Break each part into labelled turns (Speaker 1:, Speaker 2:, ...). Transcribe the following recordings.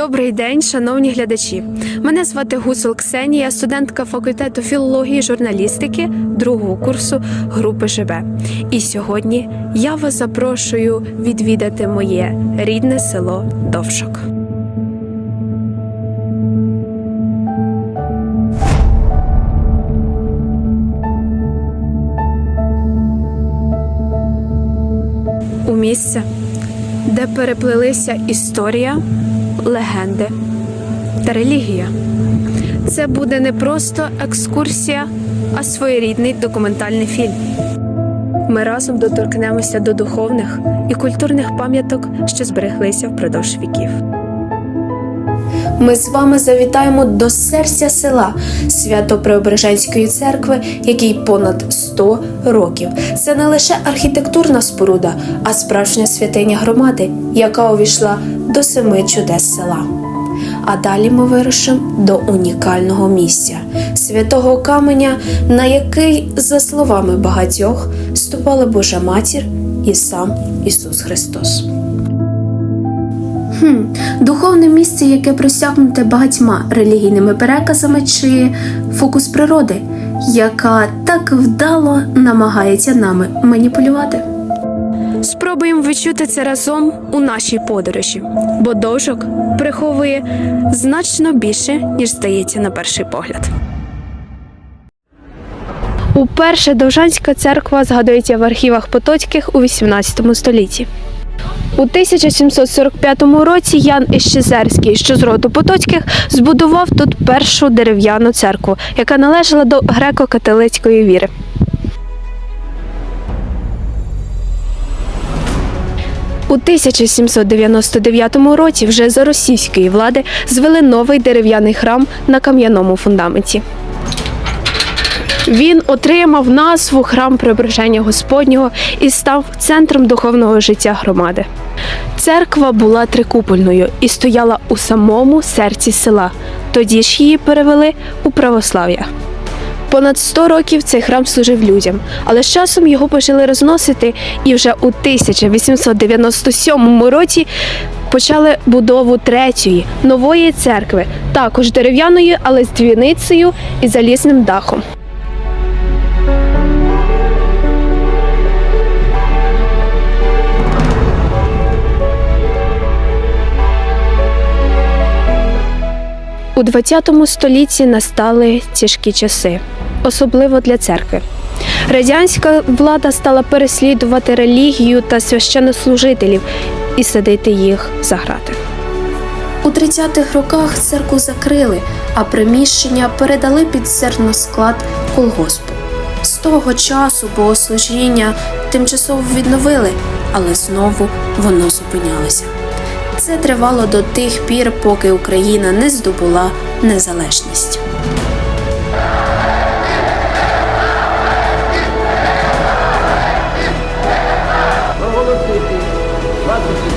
Speaker 1: Добрий день, шановні глядачі. Мене звати Гусел Ксенія, студентка факультету філології і журналістики другого курсу групи ЖБ. І сьогодні я вас запрошую відвідати моє рідне село Довшок. У місце, де переплелися історія, легенди та релігія. Це буде не просто екскурсія, а своєрідний документальний фільм. Ми разом доторкнемося до духовних і культурних пам'яток, що збереглися впродовж віків. Ми з вами завітаємо до серця села Свято-Преображенської церкви, який понад 100 років. Це не лише архітектурна споруда, а справжня святиня громади, яка увійшла до семи чудес села. А далі ми вирушимо до унікального місця святого каменя, на який, за словами багатьох, ступала Божа матір і сам Ісус Христос. Хм, духовне місце, яке просягнуте багатьма релігійними переказами чи фокус природи, яка так вдало намагається нами маніпулювати. Спробуємо відчути це разом у нашій подорожі, бо довжок приховує значно більше, ніж здається на перший погляд. Уперше Довжанська церква згадується в архівах Потоцьких у XVIII столітті. У 1745 році Ян Іщезерський, що з роду Потоцьких, збудував тут першу дерев'яну церкву, яка належала до греко-католицької віри. У 1799 році вже за російської влади звели новий дерев'яний храм на кам'яному фундаменті. Він отримав назву храм Преображення Господнього і став центром духовного життя громади. Церква була трикупольною і стояла у самому серці села. Тоді ж її перевели у православ'я. Понад 100 років цей храм служив людям, але з часом його почали розносити, і вже у 1897 році почали будову третьої нової церкви, також дерев'яної, але з дзвіницею і залізним дахом. У ХХ столітті настали тяжкі часи, особливо для церкви. Радянська влада стала переслідувати релігію та священнослужителів і садити їх за грати. У 30-х роках церкву закрили, а приміщення передали під зерносклад колгоспу. З того часу богослужіння тимчасово відновили, але знову воно зупинялося. Це тривало до тих пір, поки Україна не здобула незалежність.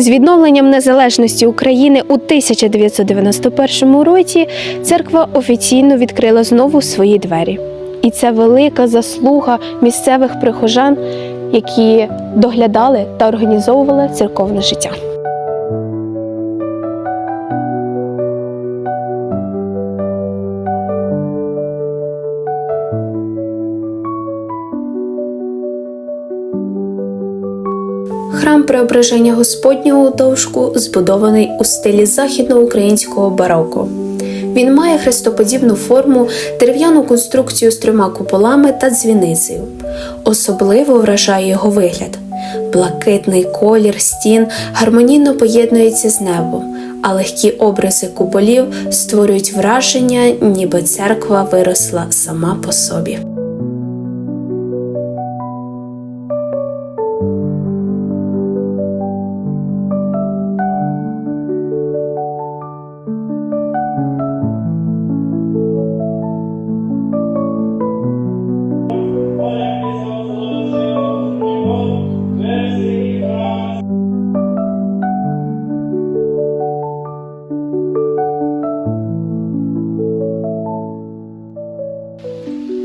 Speaker 1: З відновленням незалежності України у 1991 році церква офіційно відкрила знову свої двері. І це велика заслуга місцевих прихожан, які доглядали та організовували церковне життя. Храм Преображення Господнього Довжку збудований у стилі західноукраїнського бароко. Він має хрестоподібну форму, дерев'яну конструкцію з трьома куполами та дзвіницею. Особливо вражає його вигляд. Блакитний колір стін гармонійно поєднується з небом, а легкі образи куполів створюють враження, ніби церква виросла сама по собі.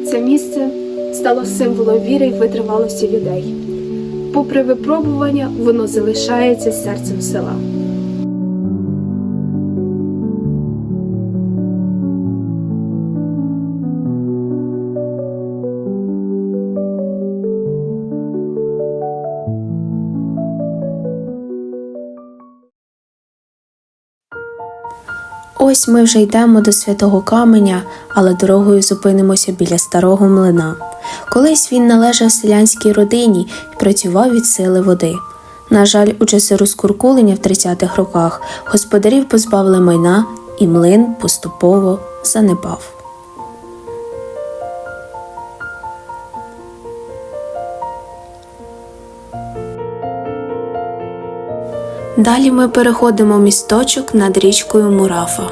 Speaker 2: Це місце стало символом віри й витривалості людей. Попри випробування, воно залишається серцем села.
Speaker 1: Ось ми вже йдемо до святого каменя, але дорогою зупинимося біля старого млина. Колись він належав селянській родині і працював від сили води. На жаль, у часи розкуркулення в 30-х роках господарів позбавили майна, і млин поступово занепав. Далі ми переходимо місточок над річкою Мурафа.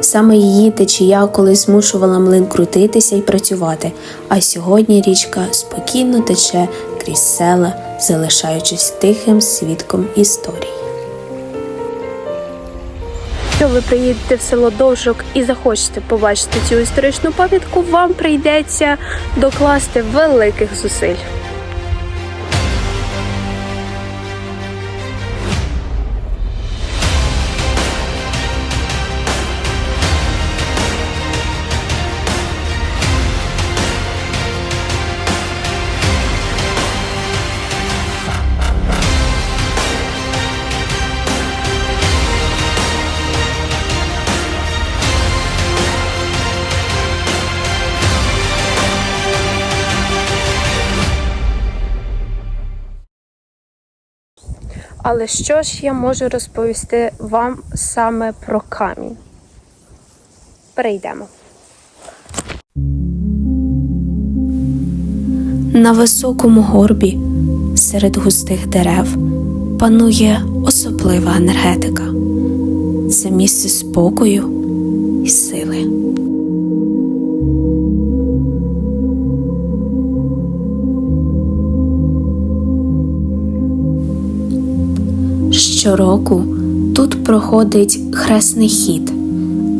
Speaker 1: Саме її течія колись змушувала млин крутитися і працювати, а сьогодні річка спокійно тече крізь села, залишаючись тихим свідком історії.
Speaker 2: Якщо ви приїдете в село Довжок і захочете побачити цю історичну пам'ятку, вам прийдеться докласти великих зусиль. Але що ж я можу розповісти вам саме про камінь? Перейдемо.
Speaker 1: На високому горбі серед густих дерев панує особлива енергетика. Це місце спокою і сили. Щороку тут проходить хресний хід,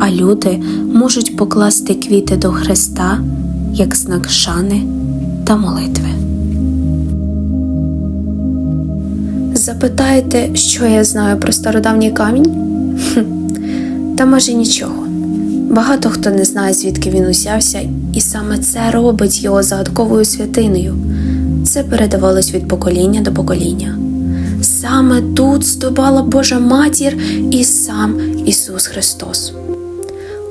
Speaker 1: а люди можуть покласти квіти до хреста як знак шани та молитви. Запитаєте, що я знаю про стародавній камінь? Та може нічого. Багато хто не знає, звідки він узявся, і саме це робить його загадковою святиною. Це передавалось від покоління до покоління. Саме тут стобала Божа матір і сам Ісус Христос.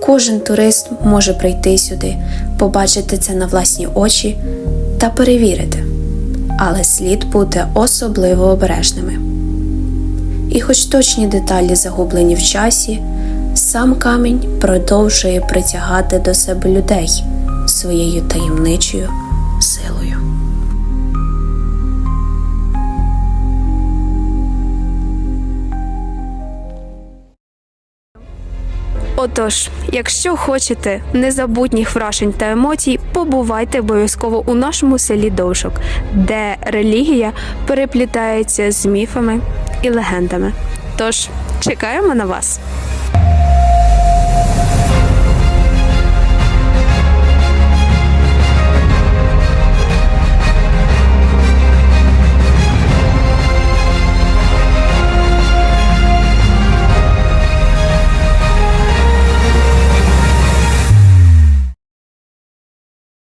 Speaker 1: Кожен турист може прийти сюди, побачити це на власні очі та перевірити, але слід бути особливо обережними. І, хоч точні деталі загублені в часі, сам камінь продовжує притягати до себе людей своєю таємничою
Speaker 2: Отож, якщо хочете незабутніх вражень та емоцій, побувайте обов'язково у нашому селі Довшок, де релігія переплітається з міфами і легендами. Тож чекаємо на вас.